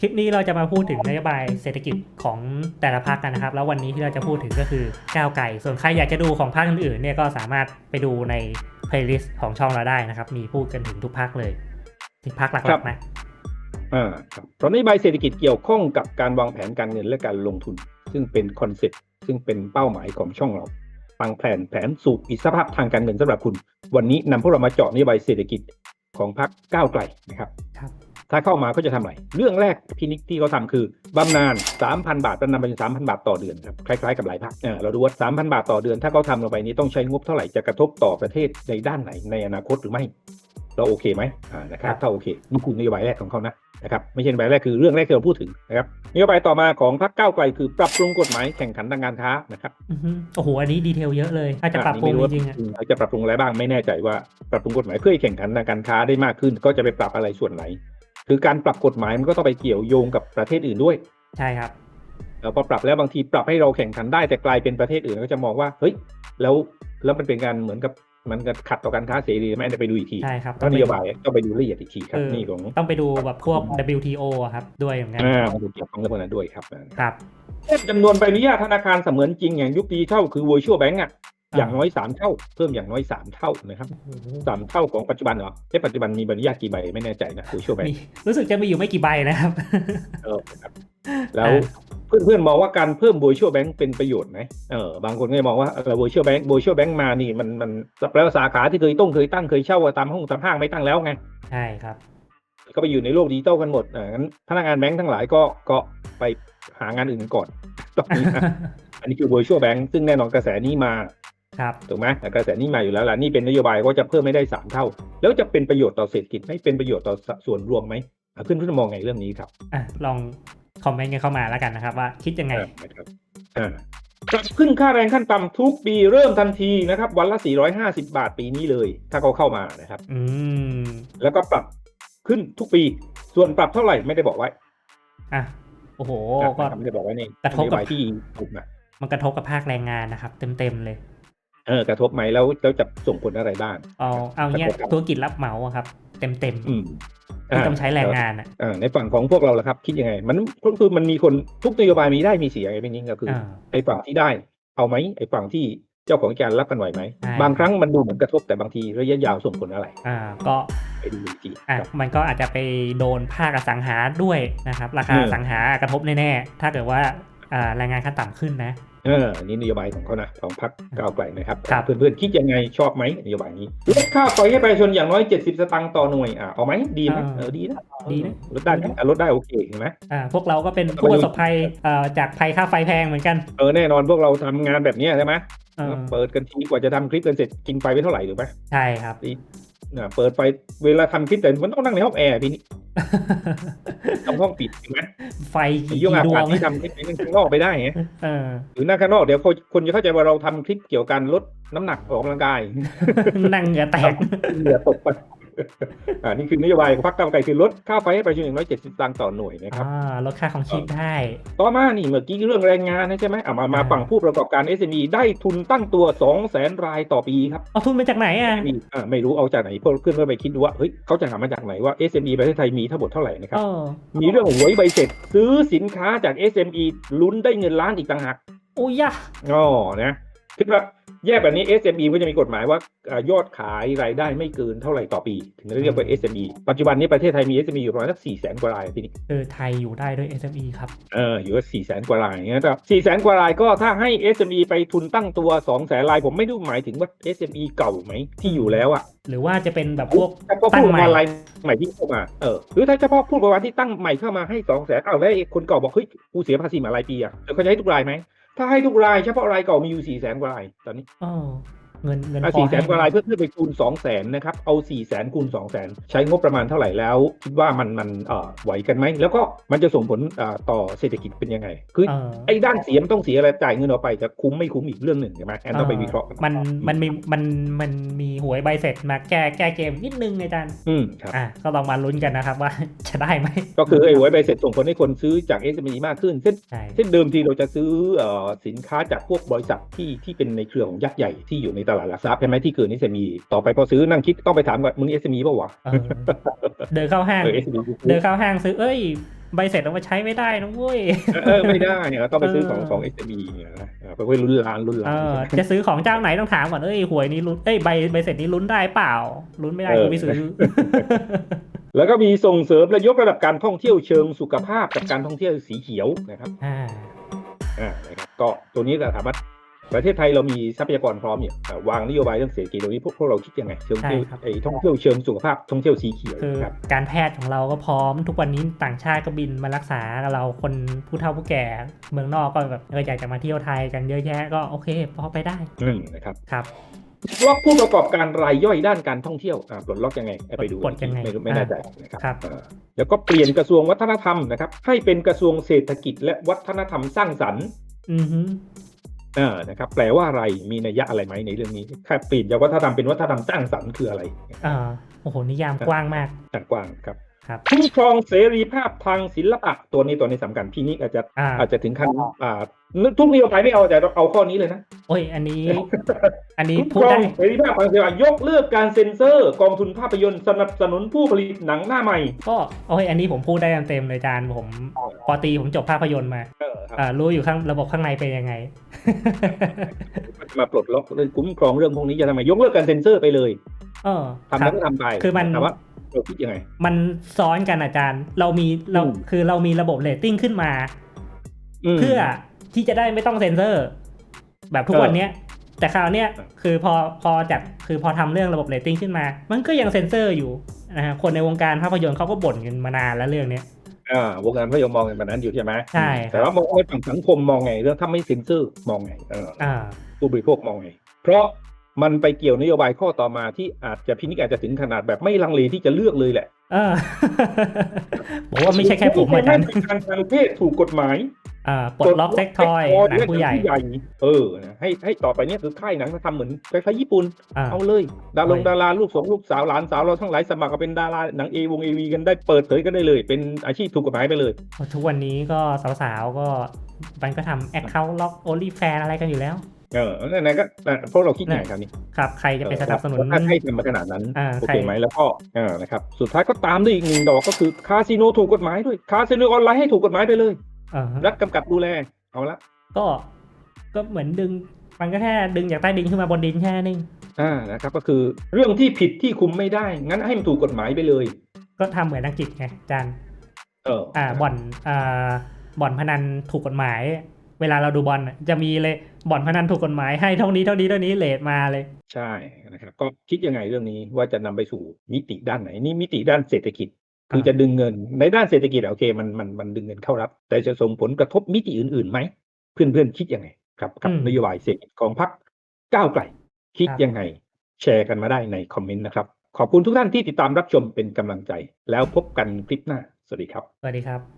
คลิปนี้เราจะมาพูดถึงนโยบายเศรษฐกิจของแต่ละพรรคกันนะครับ แล้ววันนี้ที่เราจะพูดถึงก็คือก้าวไกลส่วนใครอยากจะดูของพรรคอื่นๆเนี่ยก็สามารถไปดูใน playlist ของช่องเราได้นะครับ มีพูดกันถึงทุกพรรคเลยที่พรรคหครัลักบๆนะอ่าครับเพราะนโยบายเศรษฐกิจเกี่ยวข้องกับการวางแผนการเงินและการลงทุน ซึ่งเป็นคอนเซ็ปต์ซึ่งเป็นเป้าหมายของช่องเราวางแผนแผนสู่อิสรภาพทางการเงินสำหรับคุณ วันนี้นำพวกเรามาเจาะนโยบายเศรษฐกิจของพรรคก้าวไกลนะครับครับ ถ้าเข้ามาก็จะทำอะไร เรื่องแรกพี่นิกที่เขาทำคือบำนาญ3,000 บาทบำนาญเป็น3,000 บาทต่อเดือนครับคล้ายๆกับหลายพรรคอ่าเราดูว่า3,000 บาทต่อเดือน ถ้าเขาทำลงไปนี้ต้องใช้งบเท่าไหร่จะกระทบต่อประเทศในด้านไหนในอนาคตหรือไม่เราโอเคไหมอ่านะครับถ้าโอเคนี่คือนโยบายแรกของเขานะนะครับไม่ใช่นโยบายแรกคือเรื่องแรกที่เราพูดถึงนะครับนโยบายต่อมาของพรรคก้าวไกลคือปรับปรุงกฎหมายแข่งขันทางการค้านะครับอือฮึโอ้โหอันนี้ดีเทลเยอะเลยอาจจะปรับปรุงจริงๆอะเขาจะปรับปรุงอะไรบ้างไม่แน่ใจว่าปรับปรุงกฎหมายเพื่อให้แข่งขันทางการค้าได้มากขึ้น ก็จะไปปรับอะไรส่วนไหน คือการปรับกฎหมายมันก็ต้องไปเกี่ยวโยงกับประเทศอื่นด้วย ใช่ครับแล้วพอปรับแล้วบางทีปรับให้เราแข่งขันได้แต่กลายเป็นประเทศอื่นก็จะมองว่าเฮ้ยแล้วแล้วมันเป็นการเหมือนกับมันก็ขัดต่อการค้าเสรีไหมอันนี้ไปดูอีกทีใช่ครับถ้านโยบายต้องไปดูละเอียดอีกทีครับเออนี่ของต้องไปดูแบบพวก WTO อะครับด้วยเหมือนกันอ่ามันเกี่ยวข้องกับพวกนั้นด้วยครับครับเพิ่มจำนวนใบอนุญาตธนาคารเสมือนจริงอย่างยุคดิจิทัลคือ virtual bank อะ อ่าอย่างน้อยสามเท่า เพิ่มอย่างน้อยสามเท่านะครับโอ้โหสามเท่าของปัจจุบันเหรอเอ๊ะปัจจุบันมีใบอนุญาตกี่ใบไม่แน่ใจนะ virtual bank มีรู้สึกจะมีอยู่ไม่กี่ใบนะครับเออครับ แล้วเพื่อนเพื่อนๆมองว่าการเพิ่ม virtual bank เป็นประโยชน์ไหมเออบางคนก็มองว่าเออ virtual bank virtual bank มานี่มันมันแล้วสาขาที่เคยต้องเคยตั้งเคยเช่าตามห้องตามห้างไม่ตั้งแล้วไงใช่ครับ ก็ไปอยู่ในโลกดิจิตอลกันหมดอ่างั้นพนักงานแบงค์ทั้งหลายก็ก็ไปหางานอื่นก่อนตอนนี้นะอันนี้คือ virtual bank ซึ่งแน่นอนกระแสนี้มา ครับถูกไหมกระแสนี้มาอยู่แล้วล่ะนี่เป็นนโยบายว่าจะเพิ่มไม่ได้สามเท่า แล้วจะเป็นประโยชน์ต่อเศรษฐกิจไหม่เป็นประโยชน์ต่อส่วนรวมไหมอะเพื่อนเพื่อนๆมองไงเรื่องนี้ครับอะลองคอมเมนต์กันเข้ามาแล้วกันนะครับ ว่าคิดยังไงอ่านะครับอ่าปรับขึ้นค่าแรงขั้นต่ำทุกปีเริ่มทันทีนะครับ วันละ 450 บาทปีนี้เลย ถ้าเขาเข้ามานะครับ อืมแล้วก็ปรับขึ้นทุกปี ส่วนปรับเท่าไหร่ไม่ได้บอกไว้อะโอ้โห ก็นะครับไม่ได้บอกไว้ในกระทบกับนโยายที่ถูกนะมันกระทบกับภาคแรงงานนะครับ เต็มๆเลย เออกระทบไหมแล้วแล้วจะส่งผลอะไรบ้างเอาเอาเนี้ยกระทบครับธุรกิจรับเหมาอะครับ เต็มอืมๆที่ต้องใช้แรงงานอะอ่าในฝั่งของพวกเราล่ะครับ คิดยังไง มันก็คือมันมีคนทุกนโยบายมีได้มีเสียไงพี่นิ้งก็คือออ่าไอ้ฝั่งที่ได้ เอาไหมไอ้ฝั่งที่เจ้าของการรับกันไหวไหมใช่บางครั้งมันดูเหมือนกระทบแต่บางทีระยะยาวส่งผลอะไร อ่าก็ไปดูอีกทีอะครับมันก็อาจจะไปโดนภาคอสังหาด้วยนะครับ ราคาอืมอสังหากระทบแน่ๆถ้าเกิดว่าอ่าแรงงานขั้นต่ำขึ้นนะ เออนี่นโยบายของเขานะของพรรคก้าวไกลนะครับ ครับ เพื่อนๆคิดยังไงชอบไหมนโยบายนี้ลดค่าไฟให้ประชาชนอย่างน้อย 70 สตางค์ต่อหน่วยอะเอาไหมดีไหมอ่าเออดีนะดีนะ ลดได้ไหมอะลดได้โอเคเห็นไหม อ่าพวกเราก็เป็นผู้ประสบภัยเอ่อจากภัยค่าไฟแพงเหมือนกันเออแน่นอนพวกเราทำงานแบบเนี้ยใช่ไหมเออเปิดกันทีกว่าจะทำคลิปกันเสร็จกินไฟไปเท่าไหร่ถูกไหมใช่ครับ อะเปิดไฟเวลาทำคลิปแต่มันต้องนั่งในห้องแอร์พี่นี่ทำห้องปิดใช่ไหมไฟไอ้กี่ยุ่งอาดวกาศงที่ทำคลิปนี้ข้างนอกไปได้ไงเออหรือหน้าข้างนอกเดี๋ยวคนคนจะเข้าใจว่าเราทำคลิปเกี่ยวกับการลดน้ำหนักออกกำลังกายนั่งเหงื่อแตกเหลือตกไป อ่านี่คือนโยบายของพรรคก้าวไกลคือลดค่าไฟให้ประชาชนอย่างน้อยเจ็ดสิบตังค์ต่อหน่วยนะครับอ่าลดค่าของชีพได้ ต่อมานี่เมื่อกี้เรื่องแรงงานนะใช่ไหมอะมามาอ่าฝั่งผู้ประกอบการ SME ได้ทุนตั้งตัว2 0 0แสนรายต่อปีครับเอาทุนมาจากไหนอะนี่อ่าไม่รู้เอาจากไหนเพื่อนเพื่อนๆไปคิดดูว่าเฮ้ยเขาจะหามาจากไหนว่า SME ประเทศไทยมีทั้งหมดเท่าไหร่นะครับเออมีเรื่องหวยใบเสร็จซื้อสินค้าจาก SME ลุ้นได้เงินล้านอีกต่างหากโอ้ยะอ๋อนะคิดว่า แยกแบบนี้ SME ก็จะมีกฎหมายว่าอ่ายอดขายรายได้ไม่เกินเท่าไหร่ต่อปี ถึงจะเรียกว่า SME ปัจจุบันนี้ประเทศไทยมี SME อยู่ประมาณสักสี่แสนกว่ารายทีนี้เออไทยอยู่ได้ด้วย SME ครับเอออยู่ว่าสี่แสนกว่ารายงั้นก็สี่แสนกว่ารายก็ถ้าให้ SME ไปทุนตั้งตัวสองแสนราย ผมไม่รู้หมายถึงว่า SME เก่าไหมที่อยู่แล้วอะหรือว่าจะเป็นแบบพวกเฉพาะตั้ผู้งประใหม่กอบการรายใหม่ที่เข้ามาเออหรือถ้าเฉพาะผู้ประกอบการที่ตั้งใหม่เข้ามาให้สองแสนอ้าวแล้วไอ้คนเก่าบอกเฮ้ยกูเสียภาษีมารายปีอะแล้วเขาจะให้ทุกรายไหม ถ้าให้ทุกรายเฉพาะรายเก่ามีอยู่สี่แสนกว่ารายตอนนี้ เออเงินเงินอะพอสี่แสนให้กว่ารายเพื่อเพื่อไปคูณสองแสนนะครับ เอาสี่แสนคูณสองแสนใช้งบประมาณเท่าไหร่แล้ว คิดว่ามันมันเอ่อไหวกันไหม แล้วก็มันจะส่งผลเอ่อต่อเศรษฐกิจเป็นยังไง คือเออไอ้ด้านเสียมันต้องเสียอะไรจ่ายเงินออกไปจะคุ้มไม่คุ้มอีกเรื่องหนึ่งใช่ไหมแอนต้องไปวิเคราะห์กัมันมันมีมันมันมีหวยใบเสร็จมาแก้แก้เกมนิดนึงอาจารย์อืมครับอะก็ลองมาลุ้นกันนะครับว่าจะได้ไหมก็คือไอ้หวยใบเสร็จส่งผลให้คนซื้อจาก SME มากขึ้นเช่นใช่เช่นเดิมทีเราจะซื้อเอ่อสินค้าจากพวกบริษัทที่ที่เป็นในเครือของยักษ์ใหญ่ที่อยู่ในตลาดหลักทรัพย์ใช่ไหมที่เกิน SME ต่อไปพอซื้อนั่งคิดต้องไปถามว่ามึง SME ป่าวะเออเดินเข้าห้างเออ SME เดินเข้าห้างซื้อเอ้ยใบเสร็จเอามาใช้ไม่ได้นะเว้ยเออไม่ได้เนี่ยต้องไปซื้อของเออของ SME เนี่ยนะเออไปเพื่อลุ้นล้านลุ้นเอล้านอจะซื้อของเจ้าไหนต้องถามก่อนเอ้ยหวยนี้ลุ้นเอ้ยใบใบเสร็จนี้ลุ้นได้เปล่าลุ้นไม่ได้กูไม่ซื้อแล้วก็มีส่งเสริมและยกระดับการท่องเที่ยวเชิงสุขภาพกับการท่องเที่ยวสีเขียวนะครับอ่าอ่านะครับก็ตัวนี้ก็ถามว่า ประเทศไทยเรามีทรัพยากรพร้อมเนี่ยอ่าวางนโยบายเรื่องเศรษฐกิจตรงนี้พวกพวกเราคิดยังไงเชิงเที่ยวใช่ครับไอ้ท่องเที่ยวเชิงสุขภาพท่องเที่ยวสีเขียวคือนะครับการแพทย์ของเราก็พร้อม ทุกวันนี้ต่างชาติก็บินมารักษากับเราคนผู้เฒ่าผู้แก่ เมืองนอกก็แบบเอออยากจะมาเที่ยวไทยกันเยอะแยะก็โอเคพอไปได้อืมนะครับครับล็อกผู้ประกอบการรายย่อยด้านการท่องเที่ยวอ่าปลดล็อกยังไงเอาไปดูปลดยังไงไม่รู้ไม่แน่ใจนะครับครับอ่าแล้วก็เปลี่ยนกระทรวงวัฒนธรรมนะครับให้เป็นกระทรวงเศรษฐกิจและวัฒนธรรมสร้างสรรค์ อือฮึอ่านะครับแปลว่าอะไรมีนัยยะอะไรไหมในเรื่องนี้แค่เปลี่ยนจากวัฒนธรรมเป็นวัฒนธรรมสร้างสรรค์คืออะไรอ่าโอ้โหนิยามกว้างมากต่างกว้างครับ ครับคุ้มครองเสรีภาพทางศิลปะตัวนี้ตัวนี้สำคัญพี่นิกอาจจะอ่าอาจจะถึงขั้นอ่าทุกนโยบายไม่เอาแต่เอาข้อนี้เลยนะโอ้ยอันนี้ อันนี้คุ้มพูคดรอได้งเสรีภาพทางศิลปะยกเลิกการเซ็นเซอร์ กองทุนภาพยนตร์สนับสนุนผู้ผลิตหนังหน้าใหม่ ก็โอ้ยอันนี้ผมพูดได้เต็มๆเลยอาจารย์ผมปอตรีผมจบภาพยนตร์มาเออครับอ่ารู้อยู่ข้างระบบข้างในเป็นยังไง มาปลดล็อกเรื่องคุ้มครองเรื่องพวกนี้จะทำไมยกเลิกการเซ็นเซอร์ไปเลยเออทำครัแล้วบก็ทำไปคือมันแต่ว่าเรา คิดยังไง มันซ้อนกันอาจารย์ เรามีเราอืมคือเรามีระบบเรตติ้งขึ้นมามเพื่อที่จะได้ไม่ต้องเซ็นเซอร์ แบบทุกเออวันเนี้ย แต่คราวเนี้ยเออคือพอพอจัดคือพอทำเรื่องระบบเรตติ้งขึ้นมา มันก็ยังเซ็นเซอร์อยู่นะฮะคนในวงการภาพยนตร์เขาก็บ่นกันมานานแล้วเรื่องเนี้ยอ่าวงการพยมมองกันแบบนั้นอยู่ใช่ไหมใช่แต่ว่ามองในฝั่งสังคมมองไงเรื่องถ้าไม่เซ็นเซอร์มองไงเอออ่าผู้บริโภคมองไง เพราะ มันไปเกี่ยวนโยบายข้อต่อมาที่อาจจะพินิจอาจจะถึงขนาดแบบไม่ลังเลที่จะเลือกเลยแหละเออบอกว่าไม่ใช่แค่ผมอาจารย์ผู้ทางทางเพศถูกกฎหมายอ่าปลดล็อกเซ็กทอยหนังผู้ใหญ่ เออนะให้ให้ต่อไปเนี้ยคือค่ายหนังเขาทำเหมือนคล้ายๆญี่ปุ่นอ่าเอาเลย ดารงเฮ้ยดาราลูกสองลูกสาวหลานสาวเราทั้งหลายสมัครมาเป็นดาราหนังเอวงเอวีกันได้เปิดเผยกันได้เลย เป็นอาชีพถูกกฎหมายไปเลย ทุกวันนี้ก็สาวๆก็มันก็ทำแอคเคาท์ล็อกโอลิแฟนอะไรกันอยู่แล้ว เออนั่นก็พวกเราคิดไงครับนี่ครับใครจะไปสนับสนุนถ้าให้ทำมาขนาดนั้นโอเคไหมแล้วก็อ่านะครับสุดท้ายก็ตามด้วยอีกหนึ่งดอกก็คือคาสิโนถูกกฎหมายด้วยคาสิโนออนไลน์ให้ถูกกฎหมายไปเลยรัฐกำกับดูแลเอาละก็ก็เหมือนดึงมันก็แค่ดึงจากใต้ดินขึ้นมาบนดินแค่นั้องอ่านะครับก็คือเรื่องที่ผิดที่คุมไม่ได้ งั้นให้มันถูกกฎหมายไปเลย ก็ทำเหมือนอังกฤษไงจารย์เอออ่าบ่อนอ่าบ่อนพนันถูกกฎหมาย เวลาเราดูบอลน่ะจะมีเลยบ่อนพนันถูกกฎหมายให้เท่านี้เท่านี้เท่านี้เลทมาเลย ใช่นะครับก็คิดยังไงเรื่องนี้ว่าจะนำไปสู่มิติด้านไหนนี่มิติด้านเศรษฐกิจคือจะดึงเงินในด้านเศรษฐกิจอะโอเคมันมันมันดึงเงินเข้ารับ แต่จะส่งผลกระทบมิติอื่นๆไหมเพื่อนๆคิดยังไงครับกับอืมนโยบายเศรษฐกิจของพรรคก้าวไกลคิดครับยังไง แชร์กันมาได้ในคอมเมนต์นะครับ ขอบคุณทุกท่านที่ติดตามรับชมเป็นกำลังใจ แล้วพบกันคลิปหน้า สวัสดีครับ สวัสดีครับ